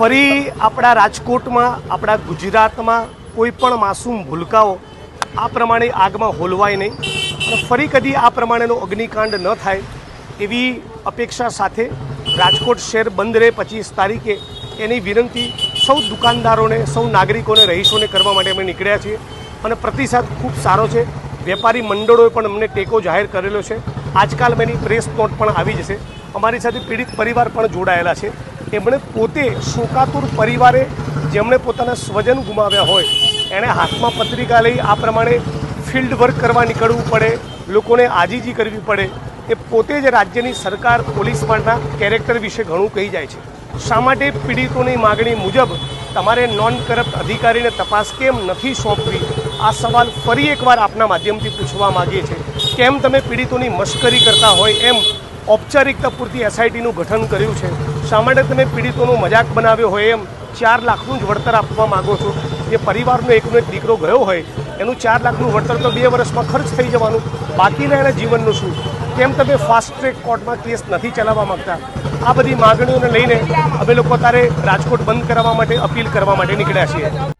ફરી આપણા રાજકોટમાં, આપણા ગુજરાતમાં કોઈ પણ માસૂમ ભૂલકાઓ આ પ્રમાણે આગમાં હોલવાય નહીં. અને ફરી કદી આ પ્રમાણેનો અગ્નિકાંડ ન થાય એવી અપેક્ષા સાથે રાજકોટ શહેર બંધ રહે પચીસ તારીખે એની વિનંતી સૌ દુકાનદારોને, સૌ નાગરિકોને, રહીશોને કરવા માટે અમે નીકળ્યા છીએ. અને પ્રતિસાદ ખૂબ સારો છે. વેપારી મંડળોએ પણ અમને ટેકો જાહેર કરેલો છે. આજકાલ મેની પ્રેસ નોટ પણ આવી જશે. અમારી સાથે પીડિત પરિવાર પણ જોડાયેલા છે. એમણે પોતે શોકાતુર પરિવારે જેમણે પોતાના સ્વજન ગુમાવ્યા હોય, એણે હાથમાં પત્રિકા લઈ આ પ્રમાણે ફિલ્ડ વર્ક કરવા નીકળવું પડે, લોકોને આજીજી કરવી પડે. એ પોતે જ રાજ્યની સરકાર, પોલીસ પરના કેરેક્ટર વિશે ઘણું કહી જાય છે. શા માટે પીડિતોની માગણી મુજબ તમારે નોન કરપ્ટ અધિકારીને તપાસ કેમ નથી સોંપવી? આ સવાલ ફરી એકવાર આપના માધ્યમથી પૂછવા માગીએ છીએ. કેમ તમે પીડિતોની મશ્કરી કરતા હોય એમ ઔપચારિકતા પૂરતી એસઆઈટીનું ગઠન કર્યું છે. શા માટે તમે પીડિતોનો મજાક બનાવ્યો હોય એમ ચાર લાખનું જ વળતર આપવા માગો છો. જે પરિવારનો એકનો એક દીકરો ગયો હોય, એનું ચાર લાખનું વળતર તો બે વર્ષમાં ખર્ચ થઈ જવાનું. બાકીના એના જીવનનું શું? કેમ તમે ફાસ્ટ ટ્રેક કોર્ટમાં કેસ નથી ચલાવવા માંગતા? આ બધી માગણીઓને લઈને અમે લોકો તારે રાજકોટ બંધ કરાવવા માટે અપીલ કરવા માટે નીકળ્યા છીએ.